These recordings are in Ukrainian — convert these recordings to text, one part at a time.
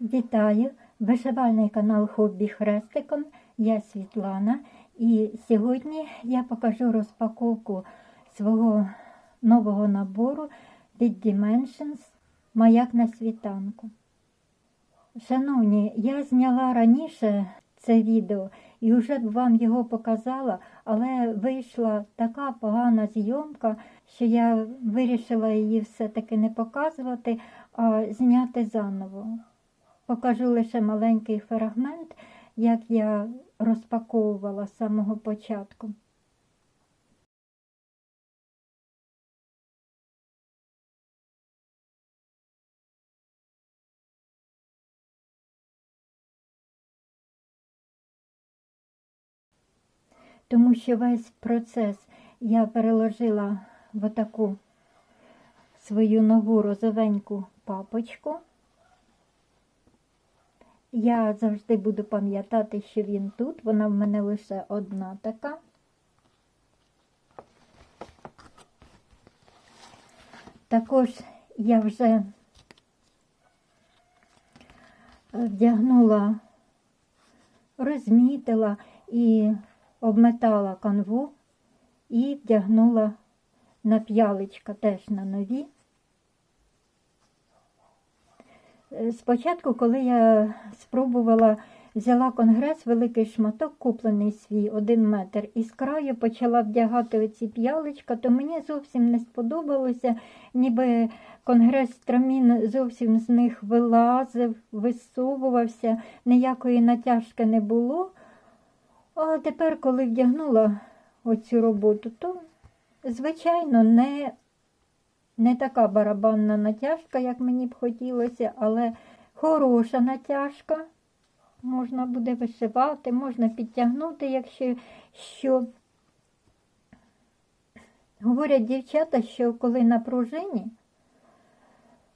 Вітаю! Вишивальний канал Хобі Хрестиком. Я Світлана. І сьогодні я покажу розпаковку свого нового набору від Dimensions Маяк на світанку. Шановні, я зняла раніше це відео і вже б вам його показала, але вийшла така погана зйомка, що я вирішила її все-таки не показувати, а зняти заново. Покажу лише маленький фрагмент, як я розпаковувала з самого початку. Тому що весь процес я переложила в отаку свою нову розовеньку папочку. Я завжди буду пам'ятати, що він тут. Вона в мене лише одна така. Також я вже вдягнула, розмітила і обметала канву і вдягнула на п'ялечка теж на нові. Спочатку, коли я спробувала, взяла конгрес, великий шматок, куплений свій один метр, і з краю почала вдягати оці п'ялечка, то мені зовсім не сподобалося, ніби конгрес трамін зовсім з них вилазив, висовувався, ніякої натяжки не було. А тепер, коли вдягнула оцю роботу, то, звичайно, не не така барабанна натяжка, як мені б хотілося, але хороша натяжка. Можна буде вишивати, можна підтягнути, якщо що. Говорять дівчата, що коли на пружині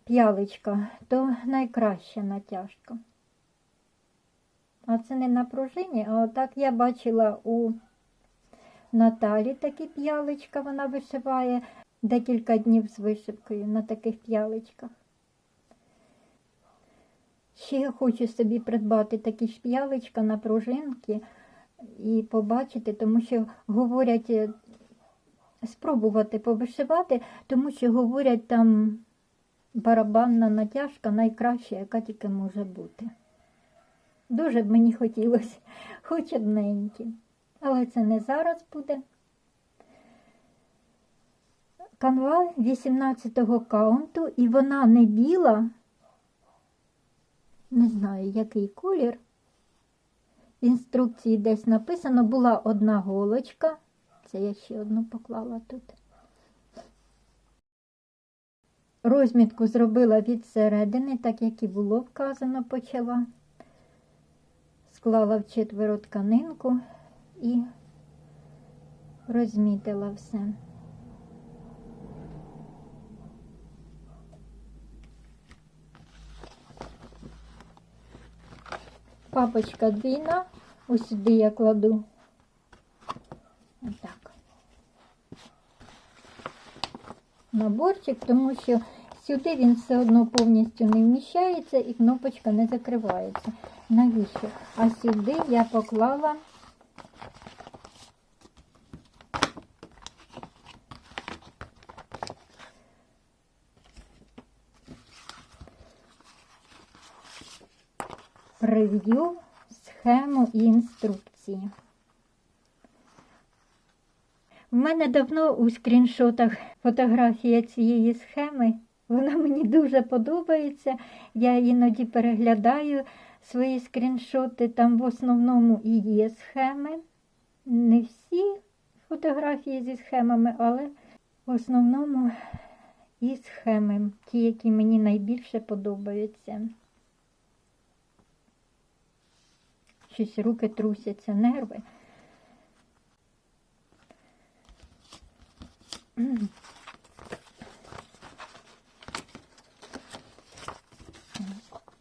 п'яличка, то найкраща натяжка. А це не на пружині, а отак я бачила у Наталі такі п'яличка, вона вишиває декілька днів з вишивкою на таких п'яличках. Ще я хочу собі придбати такі ж п'яличка на пружинки і побачити, тому що говорять, е, спробувати повишивати, тому що говорять, там барабанна натяжка найкраща, яка тільки може бути. Дуже б мені хотілося, хоч одненькі. Але це не зараз буде. Канва 18-го каунту, і вона не біла, не знаю, який колір. В інструкції десь написано, була одна голочка. Це я ще одну поклала тут. Розмітку зробила від середини, так як і було вказано, почала. Склала в четверо тканинку і розмітила все. Папочка двійна, ось сюди я кладу. Отак. Наборчик, тому що сюди він все одно повністю не вміщається і кнопочка не закривається. Навіщо? А сюди я поклала прев'ю, схему і інструкції. У мене давно у скріншотах фотографія цієї схеми. Вона мені дуже подобається. Я іноді переглядаю свої скріншоти. Там в основному і є схеми. Не всі фотографії зі схемами, але в основному і схеми, ті, які мені найбільше подобаються. Щось руки трусяться, нерви.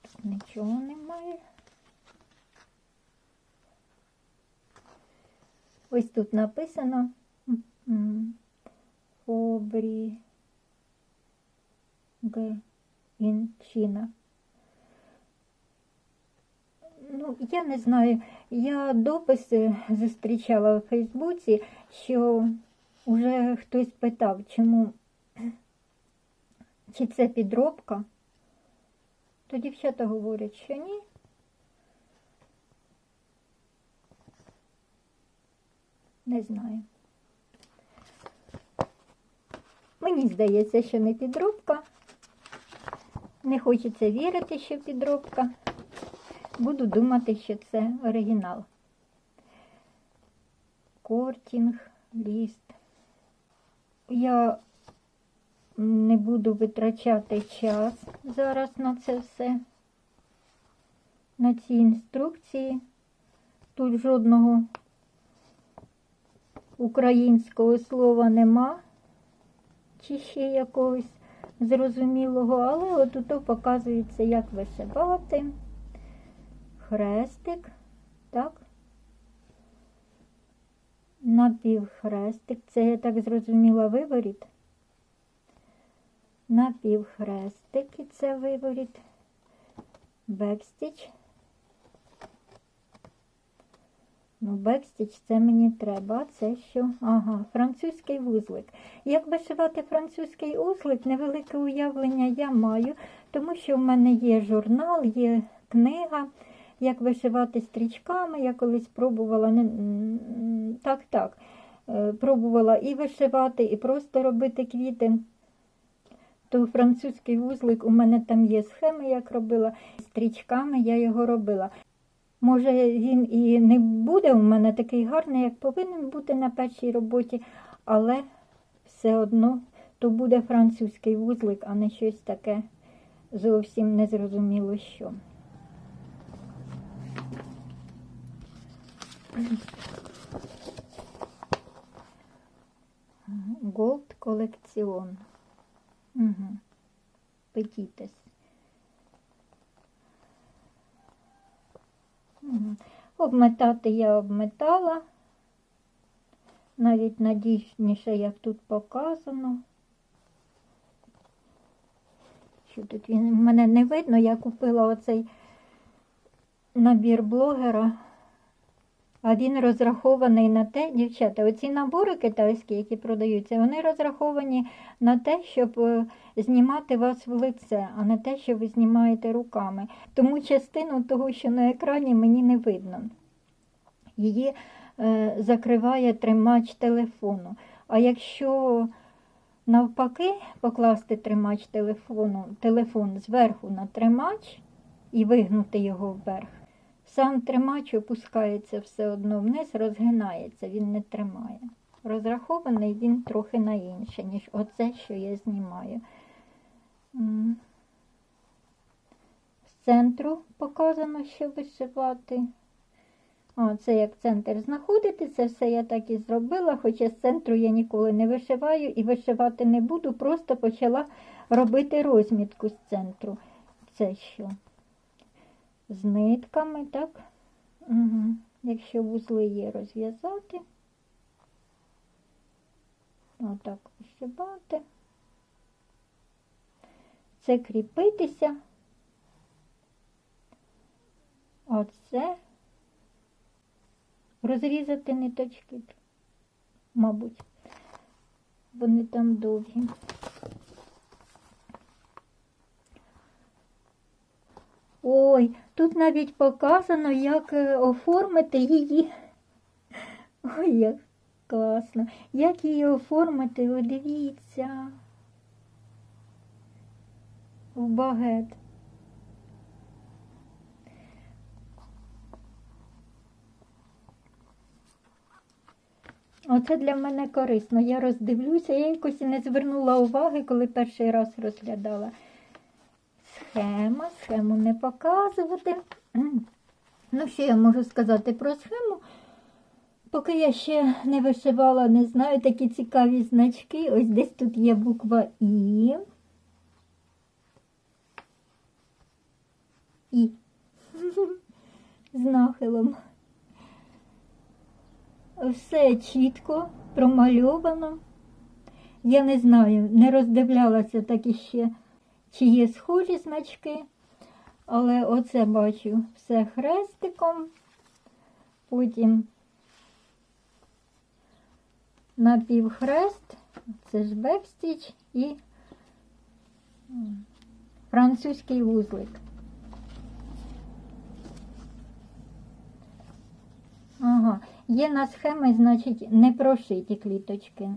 Тут нічого немає. Ось тут написано Фобрі Г. Інчина. Ну, я не знаю. Я дописи зустрічала у Фейсбуці, що вже хтось питав, чому чи це підробка. То дівчата говорять, що ні. Не знаю. Мені здається, що не підробка. Не хочеться вірити, що підробка. Буду думати, що це оригінал. Кортінг, ліст. Я не буду витрачати час зараз на це все. На ці інструкції. Тут жодного українського слова нема, чи ще якогось зрозумілого, але от тут показується, як вишивати. Хрестик, так? Напівхрестик. Це я так зрозуміла виворіт. Напівхрестик і це виворіт. Бекстіч. Ну, бекстіч це мені треба. Це що? Ага, французький вузлик. Як вишивати французький узлик, невелике уявлення я маю, тому що в мене є журнал, є книга. Як вишивати стрічками, я колись пробувала не так, так. е, Пробувала і вишивати, і просто робити квіти. То французький вузлик, у мене там є схеми, як робила. Стрічками я його робила. Може, він і не буде у мене такий гарний, як повинен бути на першій роботі, але все одно то буде французький вузлик, а не щось таке зовсім незрозуміло що. Голд колекціон. Угу. Петітес. Угу. Обметати я обметала. Навіть надійніше, як тут показано. Що тут він? Мене не видно, я купила оцей набір блогера. А він розрахований на те, дівчата, оці набори китайські, які продаються, вони розраховані на те, щоб е, знімати вас в лице, а не те, що ви знімаєте руками. Тому частину того, що на екрані, мені не видно. Її е, закриває тримач телефону. А якщо навпаки покласти тримач телефону, телефон зверху на тримач і вигнути його вверх, Сам тримач опускається все одно вниз, розгинається, він не тримає. Розрахований він трохи на інше, ніж оце, що я знімаю. З центру показано, що вишивати. А, це як центр знаходити, це все я так і зробила, хоча з центру я ніколи не вишиваю і вишивати не буду, просто почала робити розмітку з центру. Це що? З нитками, так? Угу. Якщо вузли є, розв'язати. Отак вишибати. Це кріпитися. Оце розрізати ниточки, мабуть. Вони там довгі. Ой, тут навіть показано, як е, оформити її. Ой, як класно. Як її оформити, ви дивіться. В багет. Оце для мене корисно. Я роздивлюся, я якось не звернула уваги, коли перший раз розглядала. Схема, схему не показувати. Ну, що я можу сказати про схему? Поки я ще не вишивала, не знаю, такі цікаві значки. Ось десь тут є буква І. І. З нахилом. Все чітко промальовано. Я не знаю, не роздивлялася так іще чи є схожі значки, Але оце бачу все хрестиком. Потім напівхрест, це ж бекстіч і французький вузлик. Ага, є на схемі, значить, не прошиті кліточки,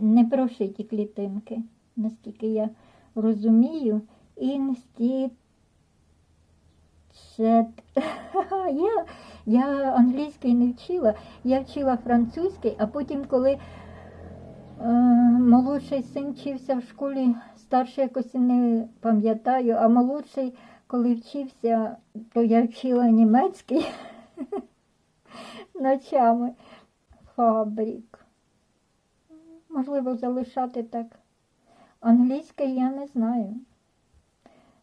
не прошиті клітинки, наскільки я розумію. Інститут. Я, я англійської не вчила, я вчила французький, а потім, коли е, молодший син вчився в школі, старший якось не пам'ятаю, а молодший, коли вчився, то я вчила німецький ночами. Фабрик. Можливо, залишати так. Англійське я не знаю.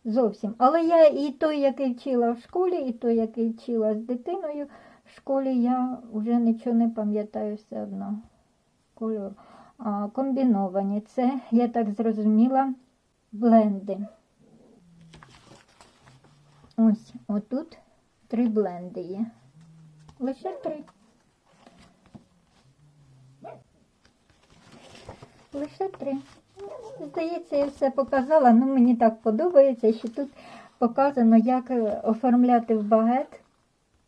Зовсім. Але я і той, який вчила в школі, і той, який вчила з дитиною в школі, я вже нічого не пам'ятаю все одно. Кольор. А, комбіновані. Це, я так зрозуміла, бленди. Ось, отут три бленди є. Лише три. Лише три. Здається, я все показала, ну мені так подобається, що тут показано, як е, оформляти в багет.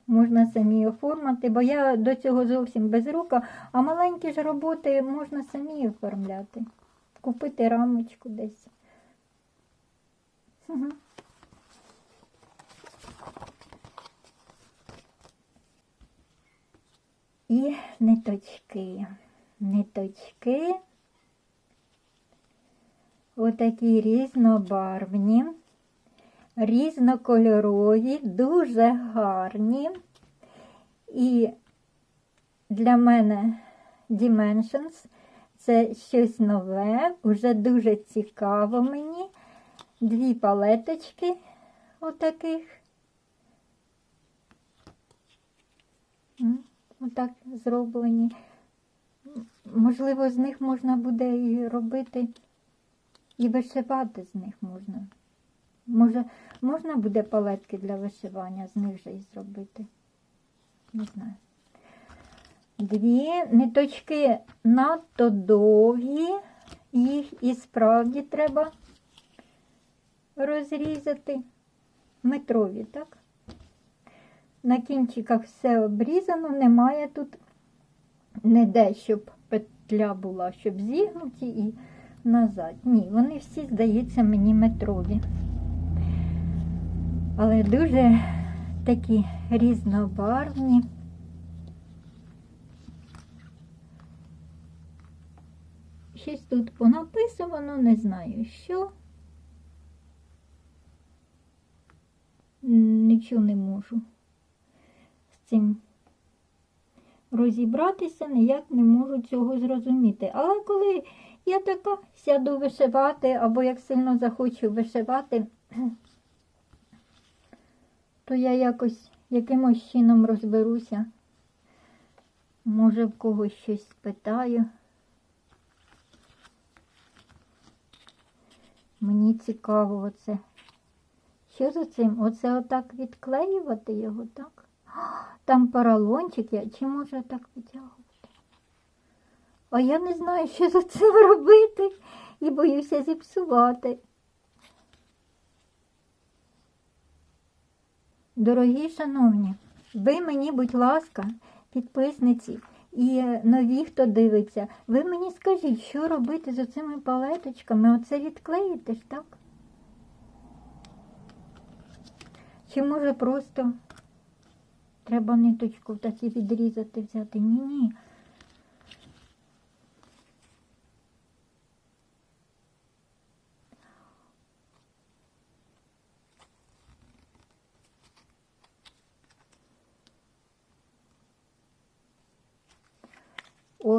Можна самі оформити, бо я до цього зовсім без рука, а маленькі ж роботи можна самі оформляти. Купити рамочку десь. Мгм. І ниточки. Ниточки. Отакі різнобарвні, різнокольорові, дуже гарні. І для мене Dimensions це щось нове, вже дуже цікаво мені. Дві палеточки отаких. Отак зроблені. Можливо, з них можна буде і робити, і вишивати з них можна. Може, можна буде палетки для вишивання з них же і зробити. Не знаю. Дві ниточки надто довгі, їх і справді треба розрізати. Метрові, так? На кінчиках все обрізано, немає тут ніде, щоб петля була, щоб зігнуті і назад. Ні, вони всі, здається, мені метрові. Але дуже такі різнобарвні. Щось тут понаписано, не знаю що. Нічого не можу з цим розібратися, ніяк не можу цього зрозуміти. Але коли я така сяду вишивати, або як сильно захочу вишивати, то я якось якимось чином розберуся. Може, в когось щось спитаю. Мені цікаво оце. Що за цим? Оце отак відклеювати його, так? Там поролончик, я- чи може так витягувати? А я не знаю, що за цим робити і боюся зіпсувати. Дорогі шановні, ви мені, будь ласка, підписниці і нові, хто дивиться, ви мені скажіть, що робити з цими палеточками? Оце відклеїти ж, так? Чи може просто треба ниточку такі відрізати, взяти? Ні,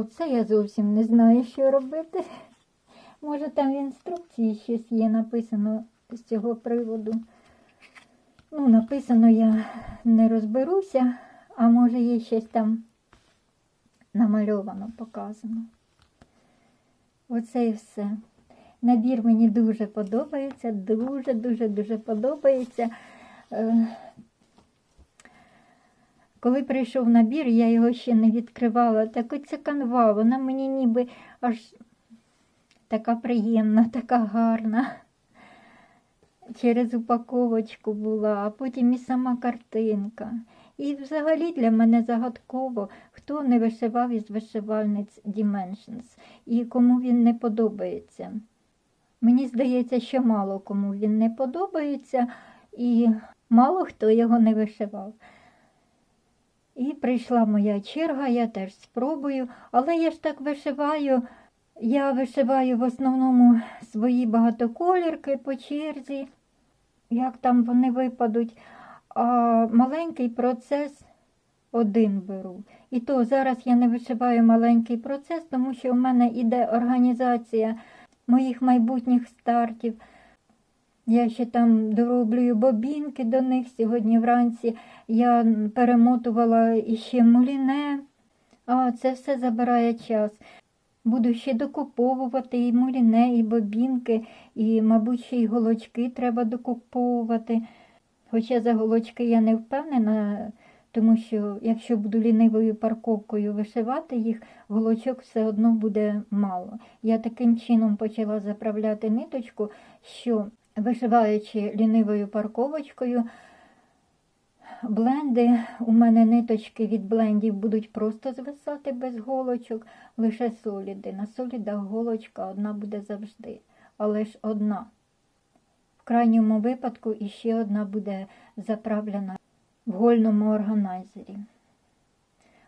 Оце я зовсім не знаю, що робити. Може, там в інструкції щось є написано з цього приводу. Ну, написано я не розберуся, а може є щось там намальовано, показано. Оце і все. Набір мені дуже подобається, дуже, дуже, подобається. Коли прийшов набір, я його ще не відкривала. Так оця канва, вона мені ніби аж така приємна, така гарна. Через упаковочку була, а потім і сама картинка. І взагалі для мене загадково, хто не вишивав із вишивальниць Dimensions і кому він не подобається. Мені здається, що мало кому він не подобається, і мало хто його не вишивав. І прийшла моя черга, я теж спробую, але я ж так вишиваю. Я вишиваю в основному свої багатоколірки по черзі, як там вони випадуть. А маленький процес один беру. І то зараз я не вишиваю маленький процес, тому що в мене йде організація моїх майбутніх стартів. Я ще там дороблюю бобінки до них. Сьогодні вранці я перемотувала іще муліне, а це все забирає час. Буду ще докуповувати і муліне, і бобінки, і, мабуть, ще й голочки треба докуповувати. Хоча за голочки я не впевнена, тому що якщо буду лінивою парковкою вишивати їх, голочок все одно буде мало. Я таким чином почала заправляти ниточку, що вишиваючи лінивою парковочкою, бленди, у мене ниточки від блендів будуть просто звисати без голочок, лише соліди. На солідах голочка одна буде завжди, але ж одна. В крайньому випадку іще одна буде заправлена в гольному органайзері.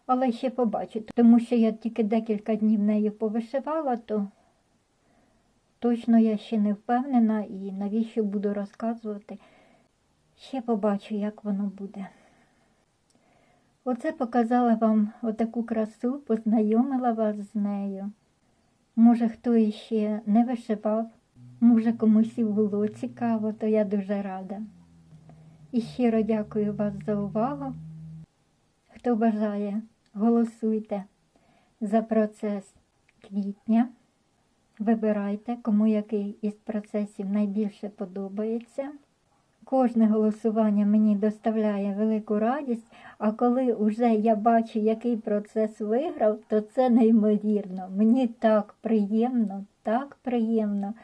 Але ще побачу, тому що я тільки декілька днів нею повишивала, то точно я ще не впевнена і навіщо буду розказувати. Ще побачу, як воно буде. Оце показала вам отаку красу, познайомила вас з нею. Може, хто іще не вишивав, може комусь і було цікаво, то я дуже рада. І щиро дякую вас за увагу. Хто бажає, голосуйте за процес квітня. Вибирайте, кому який із процесів найбільше подобається. Кожне голосування мені доставляє велику радість, а коли вже я бачу, який процес виграв, то це неймовірно. Мені так приємно, так приємно.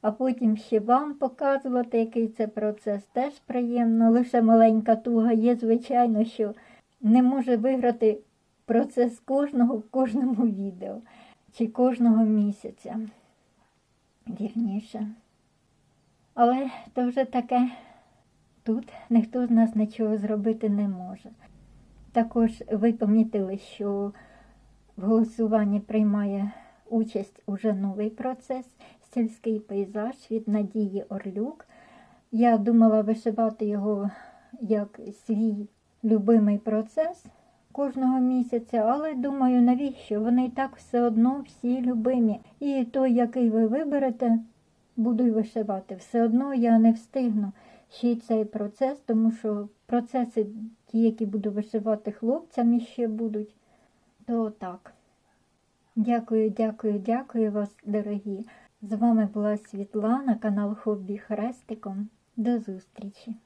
А потім ще вам показувати, який це процес, теж приємно. Лише маленька туга є, звичайно, що не може виграти процес кожного в кожному відео чи кожного місяця. Вірніше. Але то вже таке, тут ніхто з нас нічого зробити не може. Також ви помітили, що в голосуванні приймає участь уже новий процес сільський пейзаж від Надії Орлюк. Я думала вишивати його як свій любимий процес кожного місяця, але думаю, навіщо? Вони так все одно всі любимі. І той, який ви виберете, буду й вишивати. Все одно я не встигну ще й цей процес, тому що процеси, ті, які буду вишивати хлопцям, іще будуть, то так. Дякую, дякую, дякую вас, дорогі. З вами була Світлана, канал Хобі Хрестиком. До зустрічі!